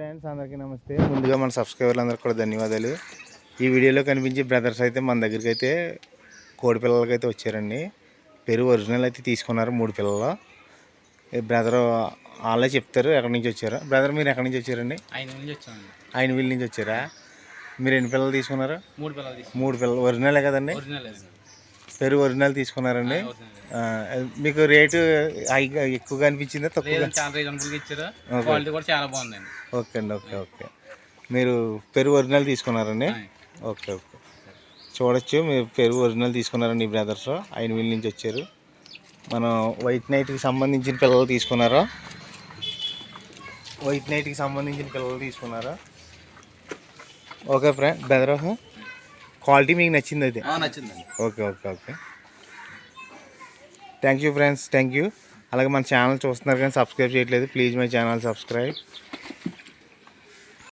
Friends అందరికీ నమస్తే. ముందుగా మన సబ్స్క్రైబర్లు అందరికీ కూడా ధన్యవాదాలు. ఈ వీడియోలో కనిపించే బ్రదర్స్ అయితే మన దగ్గరికి అయితే కోడి పిల్లలకి అయితే వచ్చారండి. పెరుగు ఒరిజినల్ అయితే తీసుకున్నారు మూడు పిల్లలు. ఈ బ్రదర్ వాళ్ళే చెప్తారు ఎక్కడి నుంచి వచ్చారు. బ్రదర్ మీరు ఎక్కడి నుంచి వచ్చారండి? ఆయన వీళ్ళ నుంచి వచ్చారా? మీరు ఎన్ని పిల్లలు తీసుకున్నారు? మూడు పిల్లలు మూడు పిల్లలు. ఒరిజినలే కదండి? ఒరిజినల్ పెరుగు ఒరిజినల్ తీసుకున్నారండి. మీకు రేటు ఎక్కువగా అనిపించిందా తక్కువగా? లేదండి చాలా రీజనబుల్గా ఇచ్చారు. క్వాలిటీ కూడా చాలా బాగుందండి. ఓకే అండి ఓకే ఓకే. మీరు పెరుగు ఒరిజినల్ తీసుకున్నారండి? Okay okay. చూడొచ్చు మీరు పెరుగు ఒరిజినల్ తీసుకున్నారండి ఈ బ్రదర్స్. ఆయన వీళ్ళ నుంచి వచ్చారు. మనం వైట్ నైట్కి సంబంధించిన పిల్లలు తీసుకున్నారా? వైట్ నైట్కి సంబంధించిన పిల్లలు తీసుకున్నారా? Okay friend brother. క్వాలిటీ మీకు నచ్చింది అయితే? నచ్చిందండి. Okay okay okay. Thank you friends thank you అలాగే మన ఛానల్ చూస్తున్నారు కానీ సబ్స్క్రైబ్ చేయట్లేదు. Please my channel subscribe